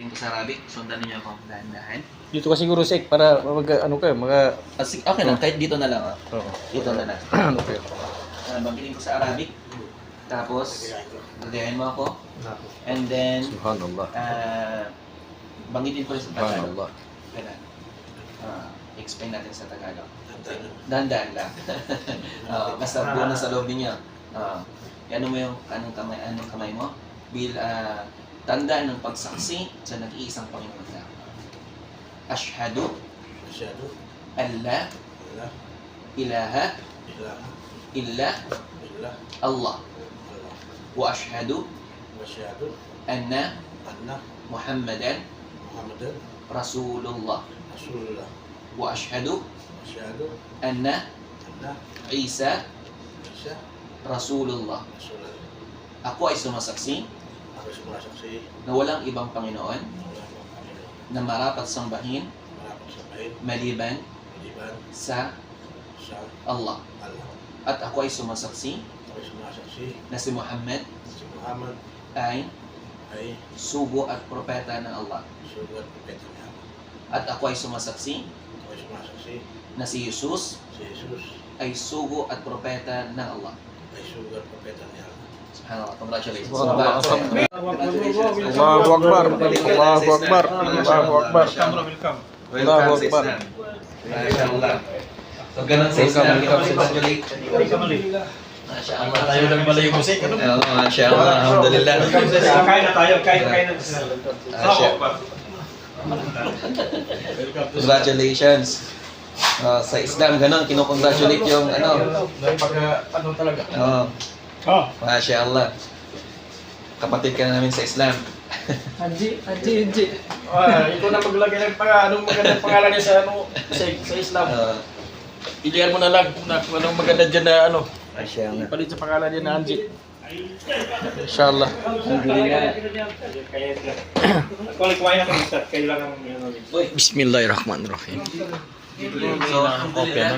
banggitin ko sa Arabic. Sundan niyo ako dahan-dahan. Dito ka siguro sek para mag ano ka, mga Ah, sig- okay lang, kahit dito na lang. ah. Oo. Dito na lang. okay. Ah, banggitin ko sa Arabic. Tapos, lagayan mo ako. And then, Subhanallah. ah, banggitin ko rin sa Tagalog. Subhanallah. Kailan? Ah, explain natin sa Tagalog. Dahan-dahan lang. Ah, basta buo na sa loob ninyo. Ah, ano mo yung anong kamay, anong kamay mo? Bil, ah, tanda ng pagsaksi sa nag-iisang Panginoon na. Ashhadu Masyado. an la Wala. ilaha Ila. illa Ila. Allah wa ashhadu Masyado. anna Anna. Muhammadan Muhammadan. Rasulullah Rasulullah. wa ashhadu Anna. Isa Isa. Rasulullah. Rasulullah. Ako ay sumasaksi Ako sumasaksi. na walang ibang Panginoon na marapat sambahin sa maliban Maliban sa sa Allah. Allah. At ako ay sumasaksi na si Muhammad Si Muhammad ay ay sugo at propeta ng Allah. propeta. At ako ay sumasaksi na si Jesus Si Jesus ay sugo at propeta ng Allah. ay propeta. Congratulations. Subhanallah. Congratulations. Allahu Akbar. Allahu Akbar. Allahu Akbar. Allahu Akbar. Mashallah. So, ganun sa Islam. Congratulations. Mashallah. Tayo lang pala yung musik. Ano? Oo, Mashallah. Alhamdulillah. Kain na tayo, kain, kain na. Mashallah. Congratulations. Ah, sa Islam, ganun, kinukongratulate yung ano. Pagka ano talaga. Oo. Oh. Mashallah. Kapatid ka na namin sa Islam. Anji, Anji, Anji. Ah, ikaw na maglagay ng pang anong magandang pangalan niya sa ano sa, sa Islam. Uh, Pilihan mo na lang kung na, kung anong maganda dyan na ano. Mashallah. Palit sa pangalan niya na kailangan yung Bismillahirrahmanirrahim. So, alhamdulillah.